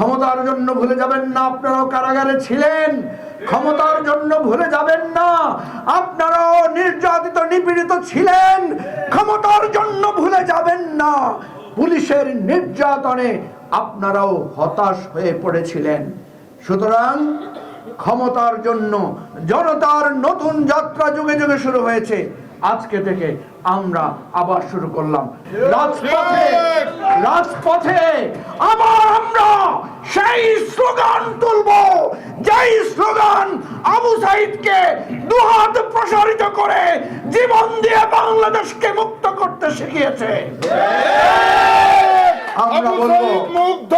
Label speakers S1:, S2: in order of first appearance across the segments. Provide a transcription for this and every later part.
S1: ক্ষমতার জন্য ভুলে যাবেন না, আপনারাও কারাগারে ছিলেন। ক্ষমতার জন্য ভুলে যাবেন না, আপনারাও নির্যাতিত, নিপীড়িত ছিলেন। ক্ষমতার জন্য ভুলে যাবেন না, পুলিশের নির্যাতনে আপনারাও হতাশ হয়ে পড়েছিলেন। সুতরাং ক্ষমতার জন্য জনতার নতুন যাত্রা যুগে যুগে শুরু হয়েছে। আজকে থেকে আমরা আবার শুরু করলাম। রাজপথে রাজপথে আবার আমরা সেই স্লোগান তুলবো যেই স্লোগান আবু সাইদকে দুহাত প্রসারিত করে জীবন দিয়ে বাংলাদেশকে মুক্ত করতে শিখিয়েছে। আমরা বলব
S2: মুগ্ধ।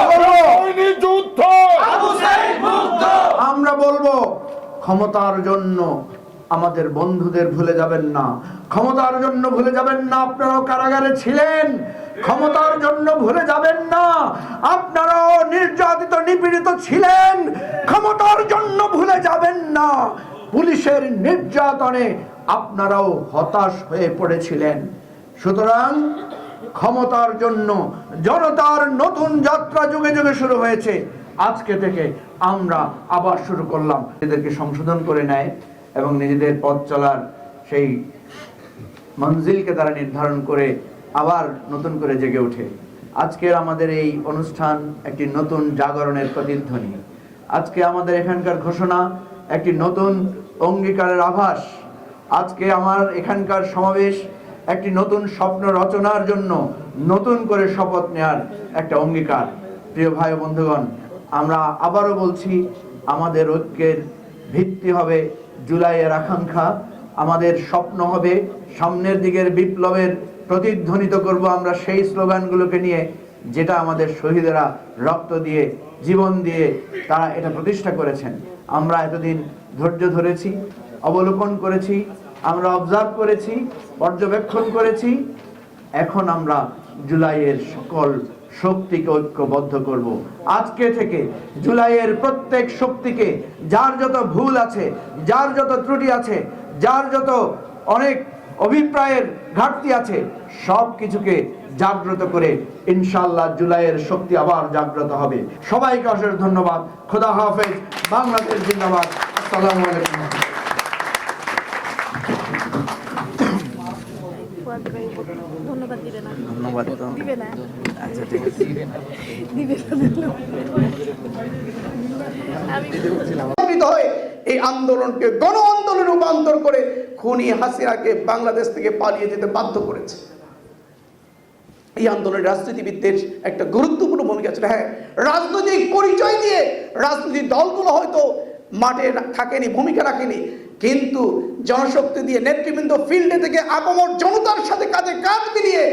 S1: আমরা বলব
S2: সৈনিক যুদ্ধ।
S1: আমরা বলব ক্ষমতার জন্য আমাদের বন্ধুদের ভুলে যাবেন না। ক্ষমতার জন্য ভুলে যাবেন না, আপনারাও কারাগারে ছিলেন। ক্ষমতার জন্য ভুলে যাবেন না, আপনারাও নির্যাতিত, নিপীড়িত ছিলেন। ক্ষমতার জন্য ভুলে যাবেন না। পুলিশের নির্যাতনে আপনারাও হতাশ হয়ে পড়েছিলেন। সুতরাং ক্ষমতার জন্য জনতার নতুন যাত্রা যুগে যুগে শুরু হয়েছে। আজকে থেকে আমরা আবার শুরু করলাম। এদেরকে সংশোধন করে নেয়। এবং নিজেদের পথ চলার সেই মঞ্জিলকে তারা নির্ধারণ করে আবার নতুন করে জেগে ওঠে। আজকের আমাদের এই অনুষ্ঠান একটি নতুন জাগরণের প্রতিধ্বনি। আজকে আমাদের এখানকার ঘোষণা একটি নতুন অঙ্গীকারের আভাস। আজকে আমার এখানকার সমাবেশ একটি নতুন স্বপ্ন রচনার জন্য নতুন করে শপথ নেয়ার একটা অঙ্গীকার। প্রিয় ভাই বন্ধুগণ, আমরা আবারও বলছি, আমাদের ঐক্যের ভিত্তি হবে জুলাইয়ের আকাঙ্ক্ষা। আমাদের স্বপ্ন হবে সামনের দিকের বিপ্লবের প্রতিধ্বনিত করব আমরা সেই স্লোগানগুলোকে নিয়ে, যেটা আমাদের শহীদেরা রক্ত দিয়ে, জীবন দিয়ে তারা এটা প্রতিষ্ঠা করেছেন। আমরা এতদিন ধৈর্য ধরেছি, অবলোকন করেছি, আমরা অবজার্ভ করেছি, পর্যবেক্ষণ করেছি। এখন আমরা জুলাইয়ের সকল শক্তিকে ঐক্যবদ্ধ করব। আজকে থেকে জুলাইয়ের প্রত্যেক শক্তিকে যার যত ভুল আছে, যার যত ত্রুটি আছে, যার যত অনেক অভিপ্রায়ের ঘাটতি আছে, সব কিছুকে জাগ্রত করে ইনশাল্লাহ জুলাইয়ের শক্তি আবার জাগ্রত হবে। সবাইকে অশেষ ধন্যবাদ। খোদা হাফেজ। বাংলাদেশ জিন্দাবাদ। আসসালামু আলাইকুম।
S3: ফুয়াদ ভাই ধন্যবাদ দিবে না।
S1: ধন্যবাদ
S3: দিবে না।
S1: আচ্ছা ঠিক আছে।
S3: দিবে না আমি
S4: একত্রিত এই আন্দোলনকে গণ আন্দোলনে রূপান্তর করে খুনি হাসিনাকে বাংলাদেশ থেকে পালিয়ে যেতে বাধ্য করেছে। এই আন্দোলনের রাজনীতিবিদদের একটা গুরুত্বপূর্ণ ভূমিকা ছিল। হ্যাঁ রাজনৈতিক পরিচয় দিয়ে রাজনৈতিক দলগুলো হয়তো মাঠে থাকেনি ভূমিকা রাখেনি। কিন্তু জনশক্তি দিয়ে নেতৃবৃন্দ ফিল্ডে থেকে আপমর জনতার সাথে কাঁধে কাঁধ মিলিয়ে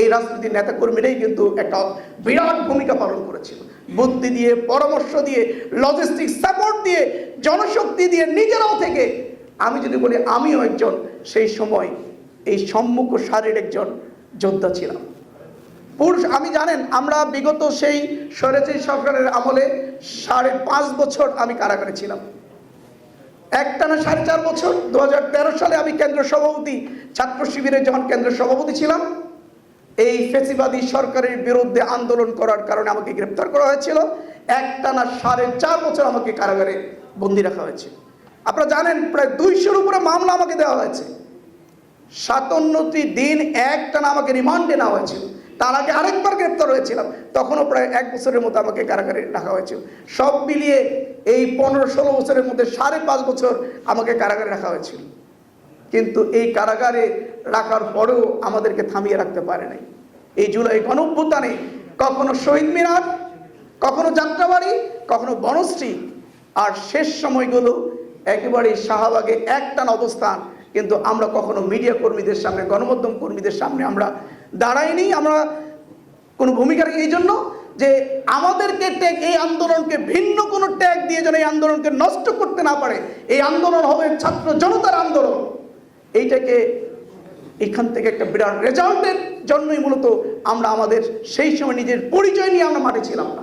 S4: এই রাজনীতির নেতাকর্মীরাই কিন্তু একটা বিরাট ভূমিকা পালন করেছিল। বুদ্ধি দিয়ে, পরামর্শ দিয়ে লজিস্টিক সাপোর্ট দিয়ে, জনশক্তি দিয়ে নিজেরাও থেকে আমি যদি বলি আমিও একজন সেই সময় এই সম্মুখ সারির একজন যোদ্ধা ছিলাম। পুরুষ, আমি জানেন আমরা বিগত সেই স্বৈরাচারী সরকারের আমলে সাড়ে পাঁচ বছর আমি কারাগারে ছিলাম। একটানা সাড়ে চার বছর দু হাজার তেরো সালে আমি কেন্দ্র সভাপতি, ছাত্র শিবিরের যখন কেন্দ্র সভাপতি ছিলাম, এই ফেসিবাদী সরকারের বিরুদ্ধে আন্দোলন করার কারণে আমাকে গ্রেপ্তার করা হয়েছিল। একটানা সাড়ে চার বছর আমাকে কারাগারে বন্দি রাখা হয়েছে। আপনারা জানেন, প্রায় দুইশোর উপরে মামলা আমাকে দেওয়া হয়েছে। সাতান্নটি দিন একটানা আমাকে রিমান্ডে নেওয়া হয়েছিল। তার আগে আরেকবার গ্রেপ্তার হয়েছিলাম। তখনও প্রায় এক বছরের মতো আমাকে কারাগারে রাখা হয়েছিল। সব মিলিয়ে এই পনেরো ষোলো বছরের মধ্যে সাড়ে পাঁচ বছর আমাকে কারাগারে রাখা হয়েছিল। কিন্তু এই কারাগারে রাখার পরেও আমাদেরকে থামিয়ে রাখতে পারে নাই। এই জুলাই গণঅভ্যুত্থানে কখনো শহীদ মিনার, কখনো যাত্রাবাড়ি, কখনো বনশ্রী, আর শেষ সময়গুলো একেবারে শাহবাগে একটান অবস্থান। কিন্তু আমরা কখনো মিডিয়া কর্মীদের সামনে, গণমাধ্যম কর্মীদের সামনে আমরা দাঁড়াইনি আমরা কোনো ভূমিকা রাখি এই জন্য যে আমাদেরকে ট্যাগ এই আন্দোলনকে ভিন্ন কোনো ট্যাগ দিয়ে যেন এই আন্দোলনকে নষ্ট করতে না পারে। এই আন্দোলন হবে ছাত্র জনতার আন্দোলন। এইটাকে এখান থেকে একটা বিরাট রেজাল্টের জন্যই মূলত আমরা আমাদের সেই সময় নিজের পরিচয় নিয়ে আমরা মাঠে ছিলাম না।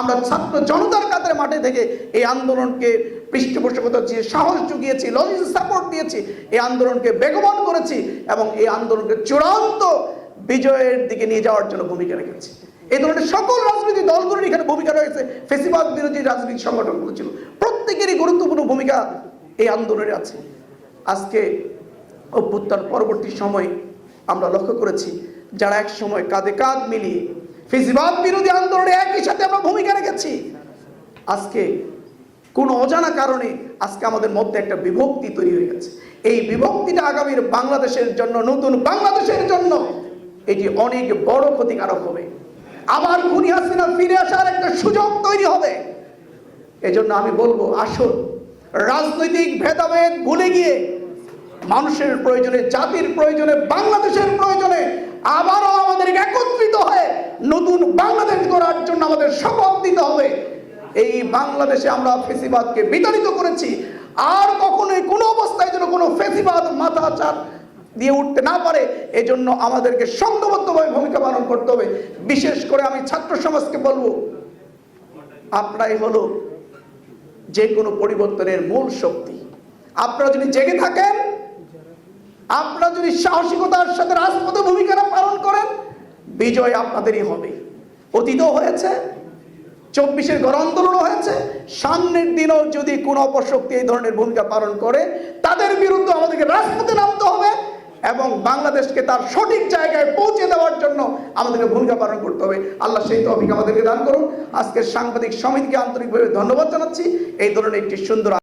S4: আমরা ছাত্র জনতার কাতারে মাঠে থেকে এই আন্দোলনকে পৃষ্ঠপোষকতা দিয়ে সাহস জুগিয়েছি লজিস্টিক সাপোর্ট দিয়েছি, এই আন্দোলনকে বেগবান করেছি এবং এই আন্দোলনকে চূড়ান্ত বিজয়ের দিকে নিয়ে যাওয়ার জন্য ভূমিকা রেখেছি। এই ধরনের সকল রাজনৈতিক দলগুলোর এখানে ভূমিকা রয়েছে। ফেসিবাদ বিরোধী রাজনৈতিক সংগঠনগুলো ছিল। প্রত্যেকেরই গুরুত্বপূর্ণ ভূমিকা এই আন্দোলনে আছে। আজকে অভ্যুত্থান পরবর্তী সময়ে আমরা লক্ষ্য করেছি, যারা এক সময় কাঁধে কাঁধ মিলিয়ে ফেসিবাদ বিরোধী আন্দোলনে একই সাথে আমরা ভূমিকা রেখেছি। আজকে কোনো অজানা কারণে আজকে আমাদের মধ্যে একটা বিভক্তি তৈরি হয়ে গেছে। এই বিভক্তিটা আগামীর বাংলাদেশের জন্য, নতুন বাংলাদেশের জন্য এটি অনেক বড় ক্ষতিকারক হবে। আবার খুনি হাসিনা ফিরে আসার একটা সুযোগ তৈরি হবে। এজন্য আমি বলব, আসুন, রাজনৈতিক ভেদাভেদ ভুলে গিয়ে মানুষের প্রয়োজনে, জাতির প্রয়োজনে, বাংলাদেশের প্রয়োজনে আবারও আমাদের একত্রিত হয়ে নতুন বাংলাদেশ গড়ার জন্য আমাদের শপথ নিতে হবে। এই বাংলাদেশে আমরা ফেসিবাদকে বিতাড়িত করেছি। আর কখনোই কোনো অবস্থায় যেন কোনো ফেসিবাদ মাথা চার দিয়ে উঠতে না পারে, এজন্য আমাদেরকে সংঘবদ্ধভাবে ভূমিকা পালন করতে হবে। বিশেষ করে আমি ছাত্র সমাজকে বলব, আপনারাই হলো যে কোনো পরিবর্তনের মূল শক্তি। আপনারা যদি জেগে থাকেন, আপনারা যদি সাহসিকতার সাথে রাজপথে ভূমিকাটা পালন করেন, বিজয় আপনাদেরই হবে। অতীতও হয়েছে, চব্বিশের গণ আন্দোলন হয়েছে, সামনের দিনও যদি কোনো অপশক্তি এই ধরনের ভূমিকা পালন করে, তাদের বিরুদ্ধে আমাদেরকে এবং বাংলাদেশকে তার সঠিক জায়গায় পৌঁছে দেওয়ার জন্য আমাদেরকে ভূমিকা পালন করতে হবে। আল্লাহ সেই তফিক আমাদেরকে দান করুন। আজকের সাংবাদিক সমিতিকে আন্তরিকভাবে ধন্যবাদ জানাচ্ছি। এই ধরনের একটি সুন্দর